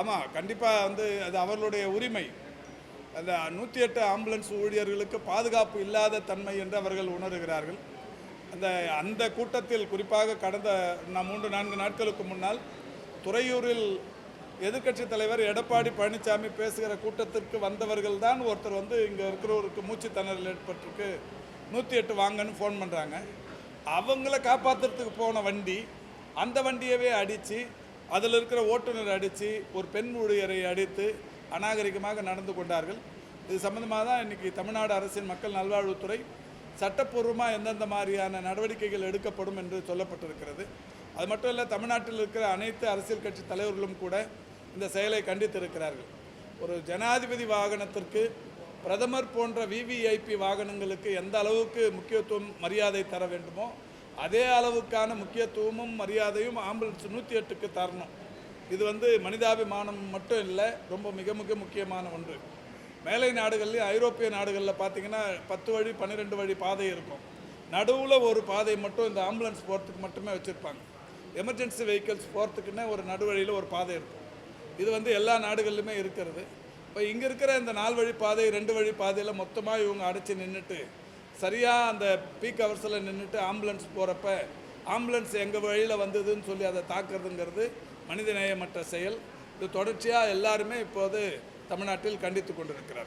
ஆமாம் கண்டிப்பாக வந்து அது அவர்களுடைய உரிமை. அந்த நூற்றி எட்டு ஆம்புலன்ஸ் ஊழியர்களுக்கு பாதுகாப்பு இல்லாத தன்மை என்று அவர்கள் உணர்கிறார்கள். அந்த அந்த கூட்டத்தில் குறிப்பாக கடந்த மூன்று நான்கு நாட்களுக்கு முன்னால் துறையூரில் எதிர்க்கட்சித் தலைவர் எடப்பாடி பழனிசாமி பேசுகிற கூட்டத்திற்கு வந்தவர்கள் தான் ஒருத்தர் வந்து இங்கே இருக்கிறவருக்கு மூச்சு திணறல் ஏற்பட்டிருக்கு. நூற்றி எட்டு வாங்கன்னு ஃபோன் பண்ணுறாங்க அவங்கள காப்பாற்றுறதுக்கு போன வண்டி அந்த வண்டியவே அடித்து அதில் இருக்கிற ஓட்டுநர் அடித்து ஒரு பெண் ஊழியரை அடித்து அநாகரிகமாக நடந்து கொண்டார்கள். இது சம்மந்தமாக தான் இன்றைக்கி தமிழ்நாடு அரசின் மக்கள் நல்வாழ்வுத்துறை சட்டப்பூர்வமாக எந்தெந்த மாதிரியான நடவடிக்கைகள் எடுக்கப்படும் என்று சொல்லப்பட்டிருக்கிறது. அது மட்டும் இல்லை தமிழ்நாட்டில் இருக்கிற அனைத்து அரசியல் கட்சி தலைவர்களும் கூட இந்த செயலை கண்டித்திருக்கிறார்கள். ஒரு ஜனாதிபதி வாகனத்திற்கு பிரதமர் போன்ற விவிஐபி வாகனங்களுக்கு எந்த அளவுக்கு முக்கியத்துவம் மரியாதை தர வேண்டுமோ அதே அளவுக்கான முக்கியத்துவமும் மரியாதையும் ஆம்புலன்ஸ் நூற்றி எட்டுக்கு தரணும். இது வந்து மனிதாபிமானம் மட்டும் இல்லை ரொம்ப மிக மிக முக்கியமான ஒன்று. மேலை நாடுகள்லையும் ஐரோப்பிய நாடுகளில் பார்த்தீங்கன்னா பத்து வழி பன்னிரெண்டு வழி பாதை இருக்கும். நடுவில் ஒரு பாதை மட்டும் இந்த ஆம்புலன்ஸ் போகிறதுக்கு மட்டுமே வச்சுருப்பாங்க. எமர்ஜென்சி வெஹிக்கிள்ஸ் போகிறதுக்குன்னே ஒரு நடுவழியில் ஒரு பாதை இருக்கும். இது வந்து எல்லா நாடுகள்லையுமே இருக்கிறது. இப்போ இங்கே இருக்கிற இந்த நால் வழி பாதை ரெண்டு வழி பாதையில் மொத்தமாக இவங்க அடைச்சி நின்றுட்டு சரியாக அந்த பீக் ஹவர்ஸில் நின்றுட்டு ஆம்புலன்ஸ் போகிறப்ப ஆம்புலன்ஸ் எங்கள் வழியில் வந்ததுன்னு சொல்லி அதை தாக்குறதுங்கிறது மனிதநேயமற்ற செயல். இது தொடர்ச்சியாக எல்லாருமே இப்போது தமிழ்நாட்டில் கண்டித்து கொண்டிருக்கிறார்